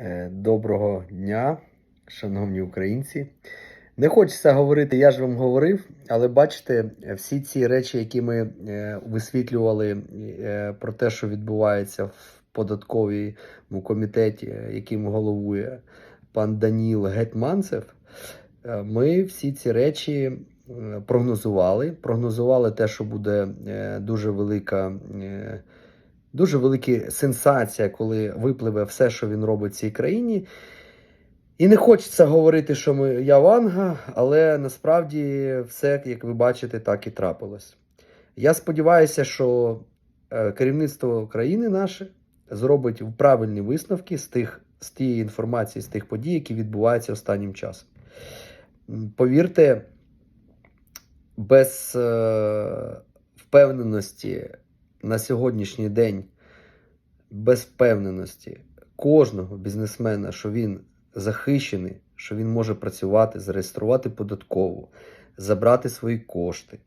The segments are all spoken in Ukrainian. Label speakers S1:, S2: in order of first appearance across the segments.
S1: Е, Доброго дня, шановні українці. Не хочеться говорити, я ж вам говорив, але бачите, всі ці речі, які ми е, висвітлювали е, про те, що відбувається в податковому комітеті, яким головує пан Даніл Гетманцев, е, ми всі ці речі прогнозували. Прогнозували те, що буде дуже велика. Дуже велика сенсація, коли випливе все, що він робить в цій країні. І не хочеться говорити, що ми я Ванга, але насправді все, як ви бачите, так і трапилось. Я сподіваюся, що е, керівництво країни наше зробить правильні висновки з, тих, з тієї інформації, з тих подій, які відбуваються останнім часом. Повірте, без е, впевненості на сьогоднішній день, без впевненості кожного бізнесмена, що він захищений, що він може працювати, зареєструвати податкову, забрати свої кошти.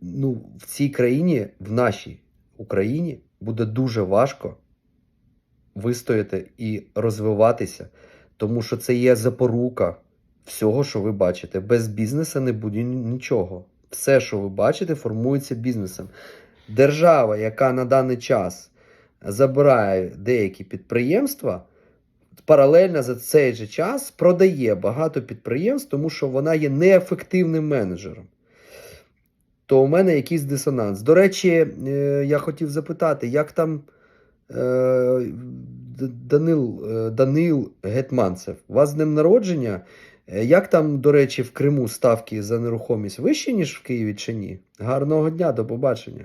S1: Ну, в цій країні, в нашій Україні, буде дуже важко вистояти і розвиватися, тому що це є запорука всього, що ви бачите. Без бізнесу не буде ні- нічого. Все, що ви бачите, формується бізнесом. Держава, яка на даний час забирає деякі підприємства, паралельно за цей же час продає багато підприємств, тому що вона є неефективним менеджером. То у мене якийсь дисонанс. До речі, е, я хотів запитати, як там е, Данил, е, Данил Гетманцев, у вас з днем народження? Як там, до речі, в Криму ставки за нерухомість вищі, ніж в Києві чи ні? Гарного дня, до побачення.